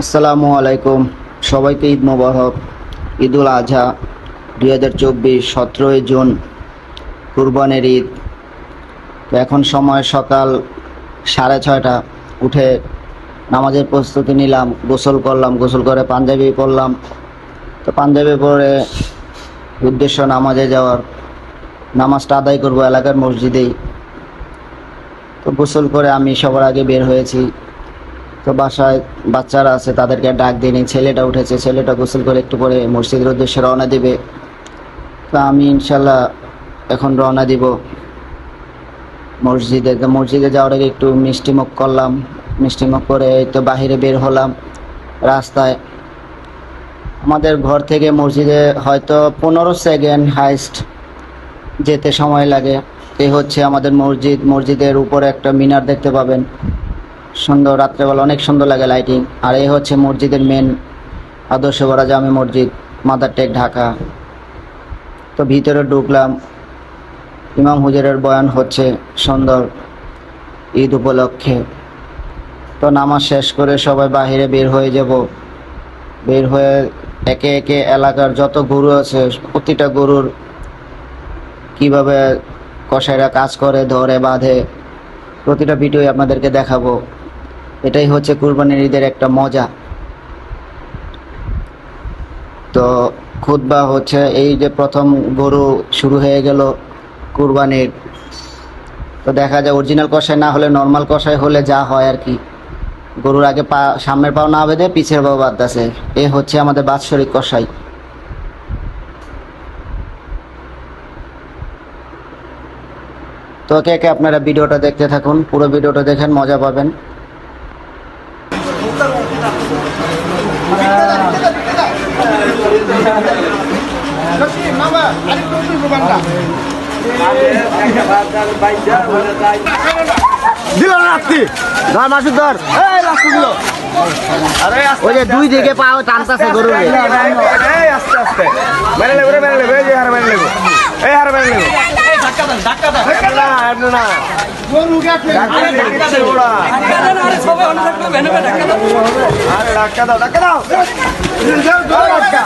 আসসালামু আলাইকুম। সবাইকে ঈদ মোবারক। ঈদুল আজহা, দুই হাজার চব্বিশ, সতেরোই জুন, কুরবানের ঈদ। তো এখন সময় সকাল সাড়ে ছয়টা। উঠে নামাজের প্রস্তুতি নিলাম, গোসল করলাম, গোসল করে পাঞ্জাবি পরলাম। তো পাঞ্জাবি পরে উদ্দেশ্য নামাজে যাওয়ার। নামাজটা আদায় করব এলাকার মসজিদেই। তো গোসল করে আমি সবার আগে বের হয়েছি। তো বাসায় বাচ্চারা আছে, তাদেরকে ডাক দিইনি ছেলেটা উঠেছে, ছেলেটা গোসল করে একটু পরে মসজিদের উদ্দেশ্যে রওনা দেবে। তো আমি ইনশাল্লাহ এখন রওনা দিব। মসজিদে, তো মসজিদে যাওয়ার আগে একটু মিষ্টিমুখ করলাম। মিষ্টিমুখ করে তো বাহিরে বের হলাম রাস্তায়। আমাদের ঘর থেকে মসজিদে হয়তো পনেরো সেকেন্ড হাইস্ট যেতে সময় লাগে। এই হচ্ছে আমাদের মসজিদ। মসজিদের উপরে একটা মিনার দেখতে পাবেন। সুন্দর রাত্রেবেলা অনেক সুন্দর লাগে লাইটিং আর এই হচ্ছে মসজিদের মেন আদর্শ বড়া জামে মসজিদ মাদার টেক ঢাকা। তো ভিতরে ঢুকলাম, ইমাম হুজুরের বয়ান হচ্ছে সুন্দর, ঈদ উপলক্ষে। তো নামাজ শেষ করে সবাই বাইরে বের হয়ে যাব। বের হয়ে একে একে এলাকার যত গরু আছে, প্রতিটা গরুর কীভাবে কসাইরা কাজ করে, ধরে, বাঁধে, প্রতিটা ভিডিওই আপনাদেরকে দেখাবো। এটাই হচ্ছে কুরবানির ঈদের একটা মজা। তো খুতবা হচ্ছে এই যে প্রথম গরু শুরু হয়ে গেল কুরবানির। তো দেখা যায় অরিজিনাল কষাই না হলে নর্মাল কষাই হলে যা হয় আর কি। গরুর আগে পা, সামনের পাও না বেঁধে পিছের পাও বাঁধতেছে এ হচ্ছে আমাদের বাৎসরিক কষাই তো একে একে আপনারা ভিডিওটা দেখতে থাকুন, পুরো ভিডিওটা দেখেন, মজা পাবেন। দুই দিকে পাও টানতেছে এই, আস্তে আস্তে। মেরে রে, মেরে লেবো এই হার মেরে লেবো এই হার মেরে লেবো না এমন না ধাক্কা দিচ্ছে আরে ধাক্কা দাও ধাক্কা দাও দাও ধাক্কা।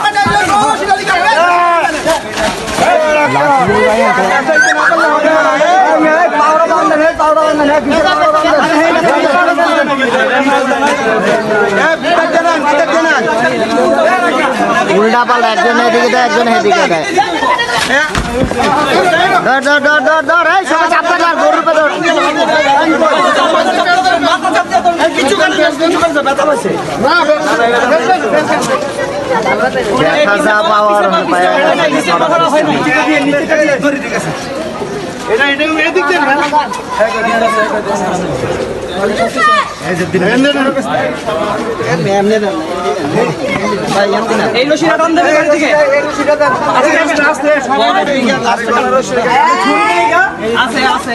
এই, এই, ধাক্কা দাও। ধাক্কা না পারলে হবে না। এই, এই, পাওরা বান্ধেন, এই, পাওরা বান্ধেন, পিছে পাওরা বান্ধেন। বান্ধেন। পিছে দেন, পিছে দেন। উল্টা পাল্টা একজন এদিকে দেয় একজন এদিকে দেয় ধর ধর ধর ধর ধর এই সবাই চাপতে ধর গরুর পে ধর দেখা যা পাওয়ার পায়া এই রশিটা টান দেবে গাড়ি থেকে আছে। আছে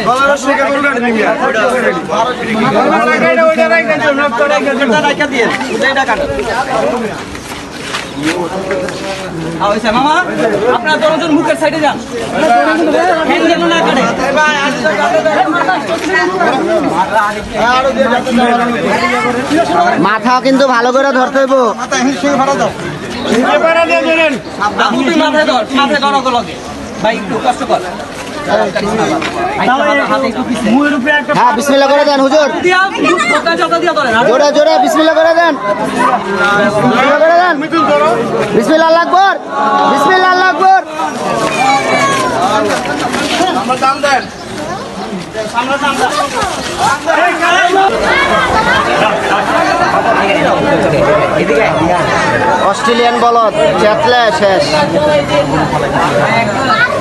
রাইখা দিয়ে ওইটা কাটো মামা আপনার দশজন মুখের সাইডে যান। যেন না কাটে। মাথা কিন্তু ভালো করে ধরতে হইব। আপনি মাথায় ধর মাথায় ধর ভাই একটু কষ্ট কর। হ্যাঁ বিসমিল্লাহ করে দেন, হুজুর। জোরে জোরে, বিসমিল্লাহ করে দেন। করে দেন। বিসমিল্লাহ আল্লাহ আকবর। বিসমিল্লাহ আল্লাহ অস্ট্রেলিয়ান বলদ চেতলে শেষ।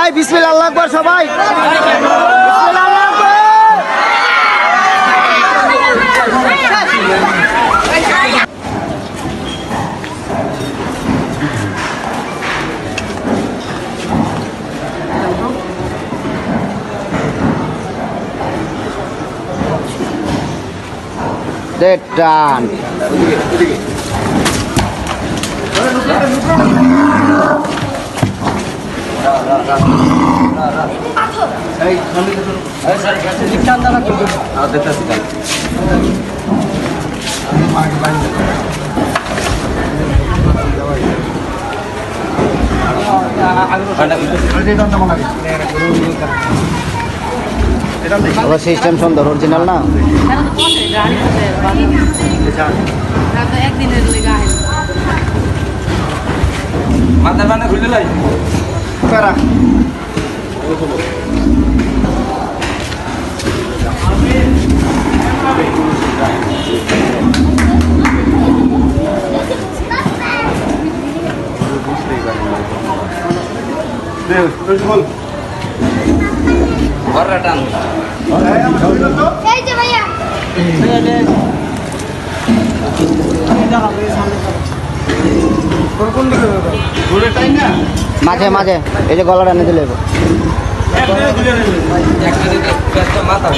এই বিসমিল্লাহ আল্লাহ আকবার সবাই। বিসমিল্লাহ আবার সিস্টেম সুন্দর অরিজিনাল না? মাথার মানে খুলে লাই ঘরটা টান এই যে ভাইয়া মাঝে মাঝে। এই যে গলাটা এনে দিলে মাথা